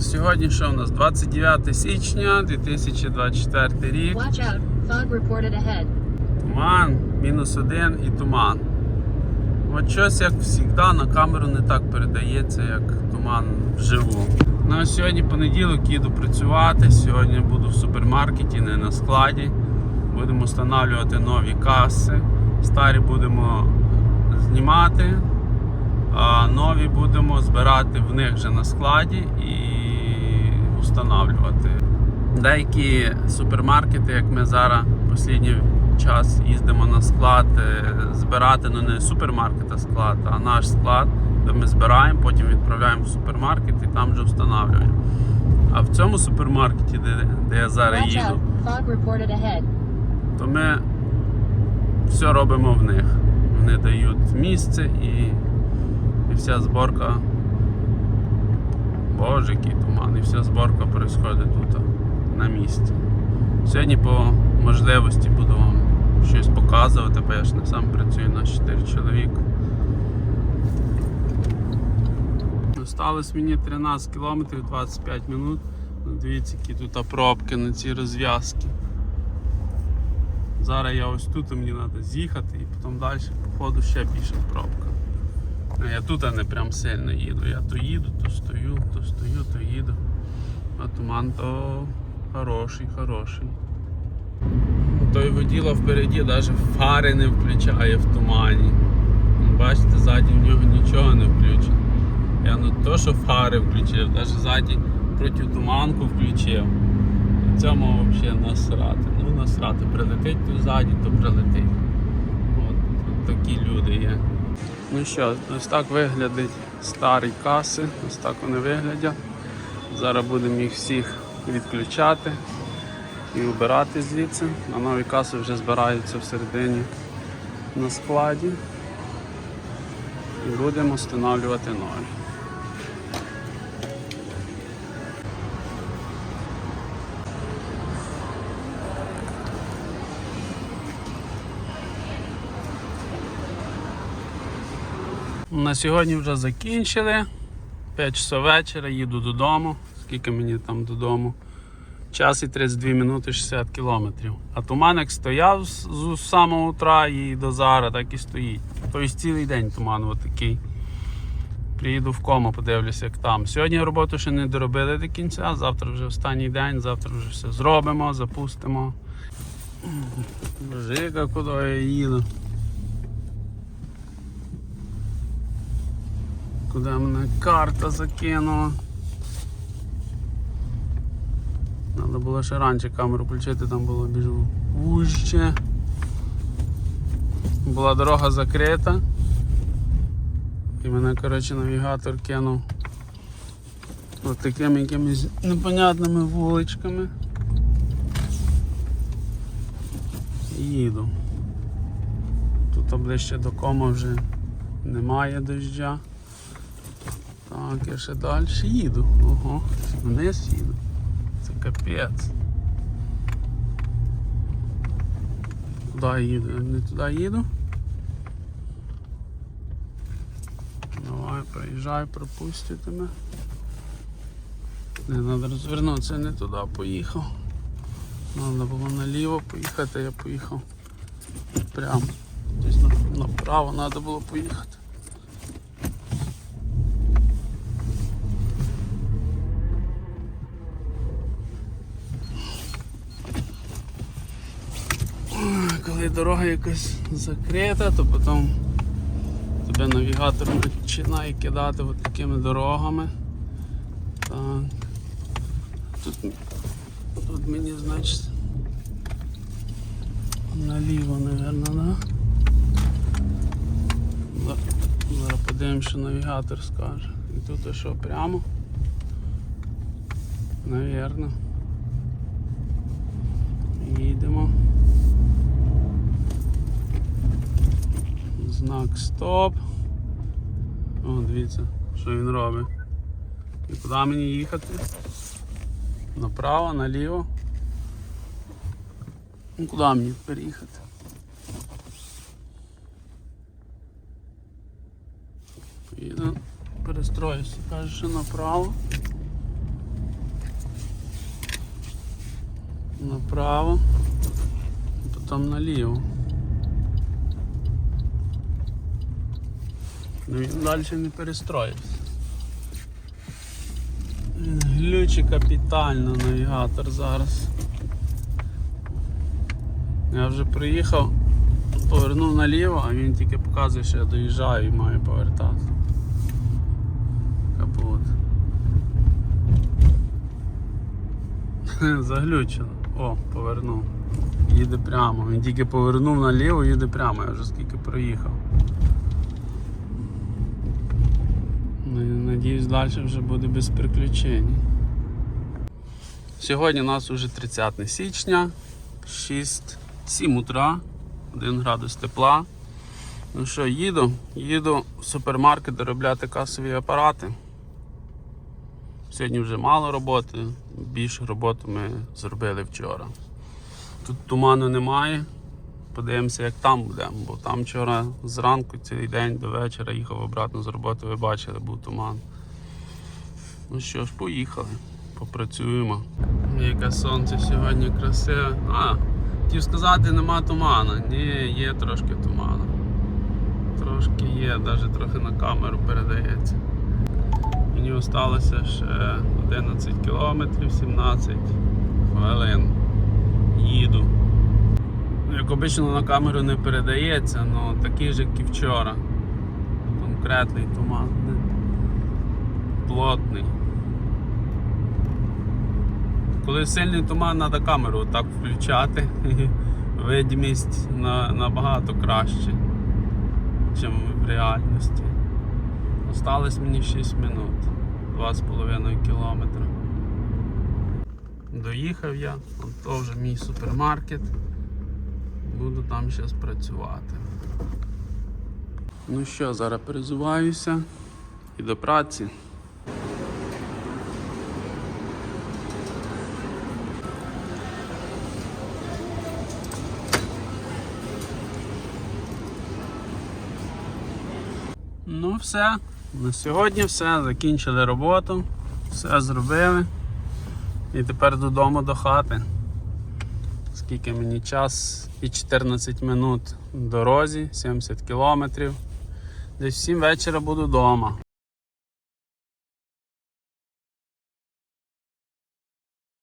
Сьогодні що у нас? 29 січня 2024 рік. Watch out, fog reported ahead. Туман, мінус один і туман. От щось, як завжди, на камеру не так передається, як туман вживу. Ну а сьогодні понеділок їду працювати. Сьогодні буду в супермаркеті, не на складі. Будемо встановлювати нові каси. Старі будемо знімати, а нові будемо збирати в них вже на складі і встановлювати. Деякі супермаркети, як ми зараз останній час їздимо на склад е, збирати, ну не супермаркет, а склад, а наш склад, де ми збираємо, потім відправляємо в супермаркет і там вже встановлюємо. А в цьому супермаркеті, де, де я зараз їду, то ми все робимо в них. Вони дають місце і, і вся зборка. Боже, туман, і вся зборка відбувається тут на місці. Сьогодні по можливості буду вам щось показувати, бо я ж не сам працюю на 4 чоловіка. Осталось мені 13 кілометрів 25 минут. Ну, Дивіться, які тут пробки на ці розв'язки. Зараз я ось тут мені треба з'їхати і потім далі по ходу ще більше пробка. А я тут не прям сильно їду. Я то їду, то стою, то стою, то їду. А туман то хороший, хороший. Той воділо впереді навіть фари не включає в тумані. Ну, Бачите, ззаді в нього нічого не включено. Я не то, що фари включив, навіть ззаді протитуманку включив. В цьому взагалі насрати. Ну насрати, прилетить то ззаді, то прилетить. От, от такі люди є. Ну що, ось так виглядять старі каси, ось так вони виглядять. Зараз будемо їх всіх відключати і вибирати звідси. А нові каси вже збираються всередині на складі. І будемо встановлювати нові. На сьогодні вже закінчили. 5 часов вечора, їду додому. Скільки мені там додому? Час і 32 минути 60 кілометрів. А туманик стояв з, самого утра і до зараз так і стоїть. Тобто цілий день туман отакий. Приїду в кому, подивлюся, як там. Сьогодні роботу ще не доробили до кінця, завтра вже останній день, завтра вже все зробимо, запустимо. Божика, куди я їду. Куди мене карта закинула. Треба було ще раніше камеру включити, там було більш вужче. Була дорога закрита. І мене, коротше, навігатор кинув от такими якимись непонятними вуличками. І Їду. Тут ближче до кома вже немає дождя. Так, я ще далі їду. Ого, вниз їду. Це капець. Куди їду? Не туди їду. Давай, проїжджай, пропустити мене. Не, треба розвернутися, не туди поїхав. Треба було наліво поїхати, я поїхав прямо. Десь направо треба було поїхати. Коли дорога якась закрита, то потім тебе навігатор починає кидати от такими дорогами. Так. Тут, тут мені, значить, наліво, мабуть, да? За- Зараз подивимось, що навігатор скаже. І тут що, прямо? Навірно. Їдемо. Так, стоп. О, дивіться, що він робить. І куди мені їхати? Направо, наліво. Ну, Куди мені переїхати? Поїду, перестроюся, каже, що направо. Направо, потім наліво. Ну він далі не перестроївся. Він Глючить капітально навігатор зараз. Я вже приїхав, повернув наліво, а він тільки показує, що я доїжджаю і маю повертати. Капут. Заглючило. О, повернув. Їде прямо. Він тільки повернув наліво, їде прямо, я вже скільки проїхав. Ну, і Надіюсь, далі вже буде без приключень. Сьогодні у нас вже 30 січня, 6, 7 утра, 1 градус тепла. Ну що, їду, їду в супермаркет доробляти касові апарати. Сьогодні вже мало роботи, більше роботи ми зробили вчора. Тут туману немає. Подивимося, як там будемо, бо там вчора зранку цілий день до вечора їхав обратно з роботи, ви бачили, був туман. Ну що ж, поїхали, попрацюємо. Яке сонце сьогодні красиве. А, хотів сказати, нема туману. Ні, є трошки туману. Трошки є, навіть трохи на камеру передається. Мені залишилося ще 11 кілометрів, 17 хвилин. Ну, обично на камеру не передається, але такий же, як і вчора. Конкретний туман. Плотний. Коли сильний туман, треба камеру так включати. Видимість на, набагато краще, ніж в реальності. Осталось мені 6 минут, 2,5 кілометра. Доїхав я, то вже мій супермаркет. Буду там зараз працювати. Ну що, зараз перезуваюся і до праці. Ну все, на сьогодні все, закінчили роботу, все зробили. І тепер додому до хати. Скільки мені час і 14 минут дорозі, 70 кілометрів. Десь в 7 вечора буду вдома.